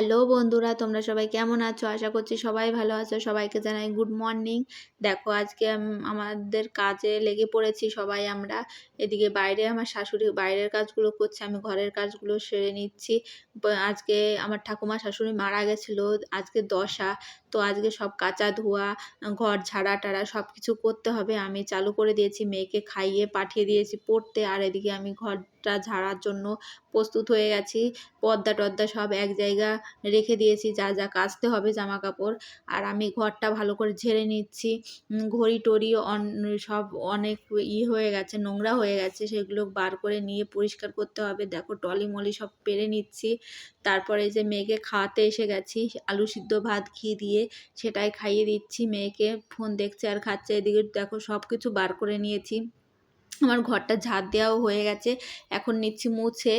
Hello বন্ধুরা, তোমরা সবাই কেমন আছো? আশা করছি সবাই ভালো আছো। সবাইকে জানাই গুড মর্নিং দেখো, আজকে আমাদের কাজে লেগে পড়েছি সবাই আমরা। এদিকে বাইরে আমার শাশুড়ি, বাইরের কাজগুলো করছে, আমি ঘরের কাজগুলো সেরে নিচ্ছি। আজকে আমার ঠাকুমা শাশুড়ি মারা গেছিল, আজকে দশা। তো আজকে সব কাচা ধোয়া, ঘর ঝাড়া টাড়া সব কিছু করতে হবে। আমি চালু করে দিয়েছি, মেয়েকে খাইয়ে পাঠিয়ে দিয়েছি পড়তে। আর এদিকে আমি ঘরটা ঝাড়ার জন্য প্রস্তুত হয়ে গেছি। পর্দা টর্দা সব এক জায়গা রেখে দিয়েছি, যা যা কাচতে হবে জামা কাপড় আর আমি ঘরটা ভালো করে ঝেড়ে নিচ্ছি। ঘড়ি টড়ি অন- সব অনেক ই হয়ে গেছে, নোংরা হয়ে গেছে, সেগুলো বার করে নিয়ে পরিষ্কার করতে হবে। দেখো টলি মলি সব পেরে নিচ্ছি। তারপরে যে মেয়েকে খাওয়াতে এসে গেছি, আলু সিদ্ধ ভাত ঘি দিয়ে সেটাই খাইয়ে দিচ্ছি। মেয়েকে ফোন দেখছে আর খাচ্ছে, এদিকে দেখো সব কিছু বার করে নিয়েছি। আমার ঘরটা ঝাড় দেওয়াও হয়ে গেছে। এখন নিচ্ছি মুছে।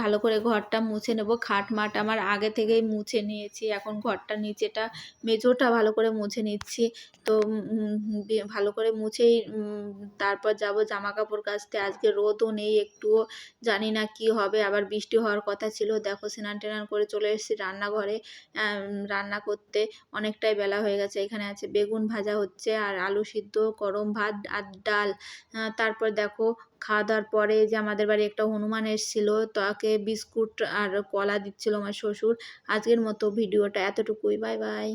ভালো করে ঘরটা মুছে নেব। খাট মাট আমার আগে থেকেই মুছে নিয়েছি। এখন ঘরটা নিচেটা মেঝোটা ভালো করে মুছে নিচ্ছি। তো ভালো করে মুছেই তারপর যাব জামা কাপড় কাচতে। আজকে রোদও নেই একটুও। জানি না কি হবে। আবার বৃষ্টি হওয়ার কথা ছিল। দেখো স্নান টেনান করে চলে এসেছি রান্নাঘরে রান্না করতে। অনেকটাই বেলা হয়ে গেছে। এখানে আছে বেগুন ভাজা হচ্ছে আর আলু সিদ্ধ গরম ভাত আর ডাল। আহ, তারপর দেখো খাওয়া দাওয়ার পরে যে আমাদের বাড়ি একটা হনুমান এসেছিল, তাকে বিস্কুট আর কলা দিচ্ছিল আমার শ্বশুর। আজকের মতো ভিডিওটা এতটুকুই। Bye bye.